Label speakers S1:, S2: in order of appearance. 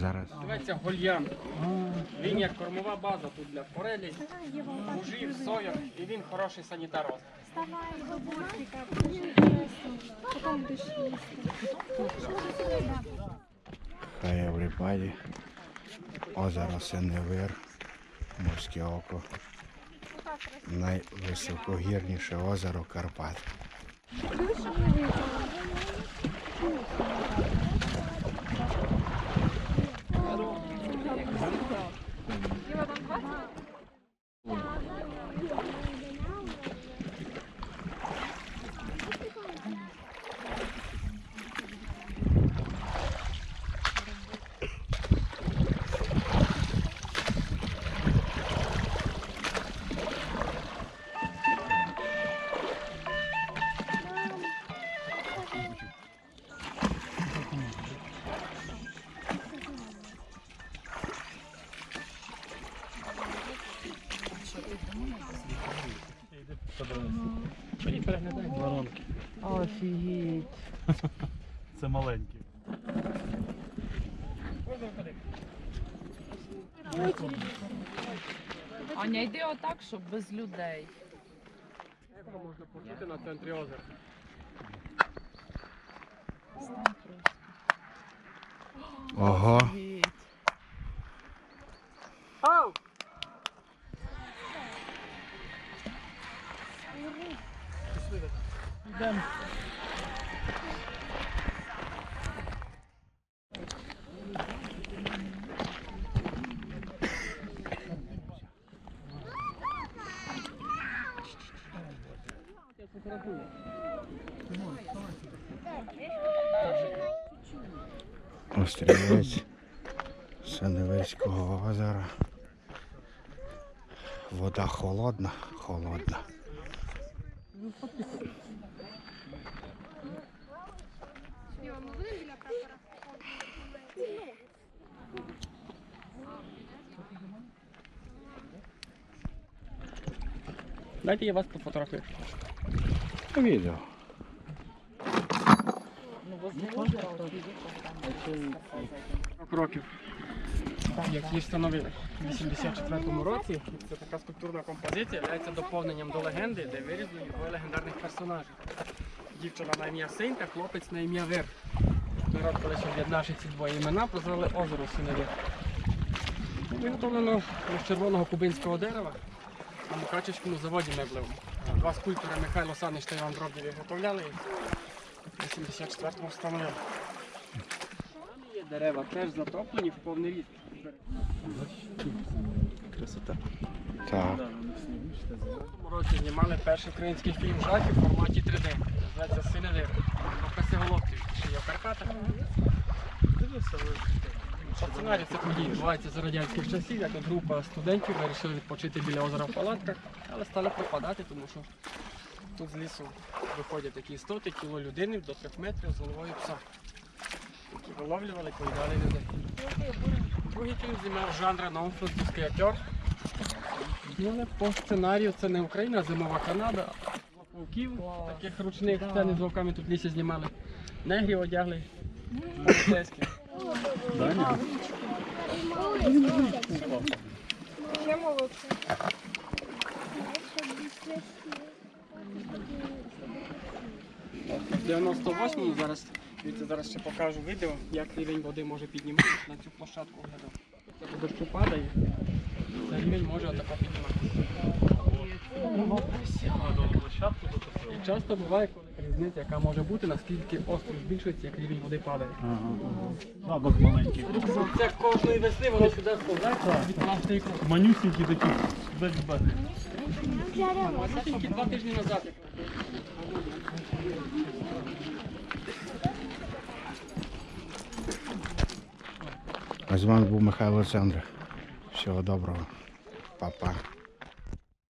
S1: Зараз.
S2: Називається гольян. Він як кормова база тут для форелей, мужів, сойок, і він хороший санітар.
S1: Хай everybody. Озеро Синевир, Морське око. Найвисокогірніше озеро Карпат. things.
S2: Воронки.
S3: Офігеть.
S4: Це маленькі.
S3: Аня, йди отак, щоб без людей.
S2: Можна почути на центрі озера?
S1: Ого,
S3: Офігеть.
S2: Ау!
S1: острівець Синевирського озера. Вода холодна, холодна.
S2: Дайте я вас пофотографую.
S1: Відео.
S2: років, як її встановили в 84-му році. Це така скульптурна композиція, є доповненням до легенди, де вирізблені двоє легендарних персонажів. Дівчина на ім'я Синька, хлопець на ім'я Вир. Народ, коли ще об'єднавши ці двоє імена, прозвали озеро Синевир. Виготовлено з червоного кубинського дерева на Мукачевському заводі меблевому. Два скульптори Михайло Санич та Іван Дробдів виготовляли і в 84-му встановили. Дерева теж затоплені в повний ріст.
S4: Красота.
S1: Так.
S2: В цьому році знімали перший український фільм жахів в форматі 3D. Називається Синевир. Описи Головків, що є в Карпатах. По сценарію це події відбувається за радянських часів, як от група студентів вирішили відпочити біля озера в палатках, але стали пропадати, тому що тут з лісу виходять такі істоти, тіло людини до трьох метрів з головою пса, виловлювали, поїдали людей. Другий фільм знімав жанра нон-французький актер. Ну, але по сценарію це не Україна, а зимова Канада. Вовків, таких ручних сцен з вовками тут лісі знімали. Негрів одягли. Поліцейські. В 98-му зараз, дивіться, зараз ще покажу відео, як рівень води може підніматися на цю площадку оглядав. Це дощу падає, це рівень може отако підніматися. І часто буває, різниця, яка може бути, наскільки острів збільшується, як рівень води падає.
S4: Ага, маленький.
S2: Це кожної весни воно сюди сповзається від пластику.
S4: Манюсінький такий, без беди.
S2: Це тільки два тижні назад.
S1: А з вами був Михайло Олександр. Всього доброго. Па-па.